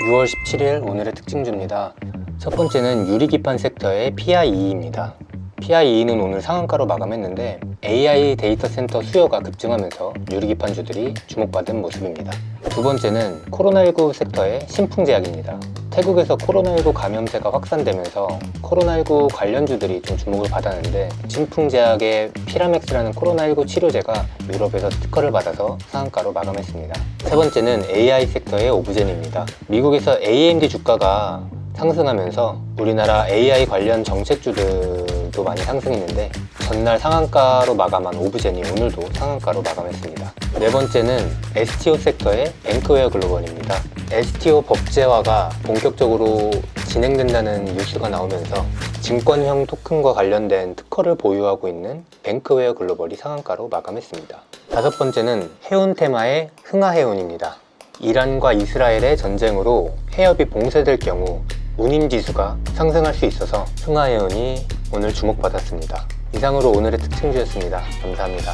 6월 17일 오늘의 특징주입니다. 첫 번째는 유리기판 섹터의 PIE입니다. PIE는 오늘 상한가로 마감했는데 AI 데이터 센터 수요가 급증하면서 유리기판주들이 주목받은 모습입니다. 두 번째는 코로나19 섹터의 신풍제약입니다. 태국에서 코로나19 감염세가 확산되면서 코로나19 관련주들이 좀 주목을 받았는데 신풍제약의 피라맥스라는 코로나19 치료제가 유럽에서 특허를 받아서 상한가로 마감했습니다. 세 번째는 AI 섹터의 오브젠입니다. 미국에서 AMD 주가가 상승하면서 우리나라 AI 관련 정책주들 도 많이 상승했는데 전날 상한가로 마감한 오브젠이 오늘도 상한가로 마감했습니다. 네 번째는 STO 섹터의 뱅크웨어 글로벌입니다. STO 법제화가 본격적으로 진행된다는 뉴스가 나오면서 증권형 토큰과 관련된 특허를 보유하고 있는 뱅크웨어 글로벌이 상한가로 마감했습니다. 다섯 번째는 해운 테마의 흥하해운입니다. 이란과 이스라엘의 전쟁으로 해협이 봉쇄될 경우 운임지수가 상승할 수 있어서 흥하해운이 오늘 주목받았습니다. 이상으로 오늘의 특징주였습니다. 감사합니다.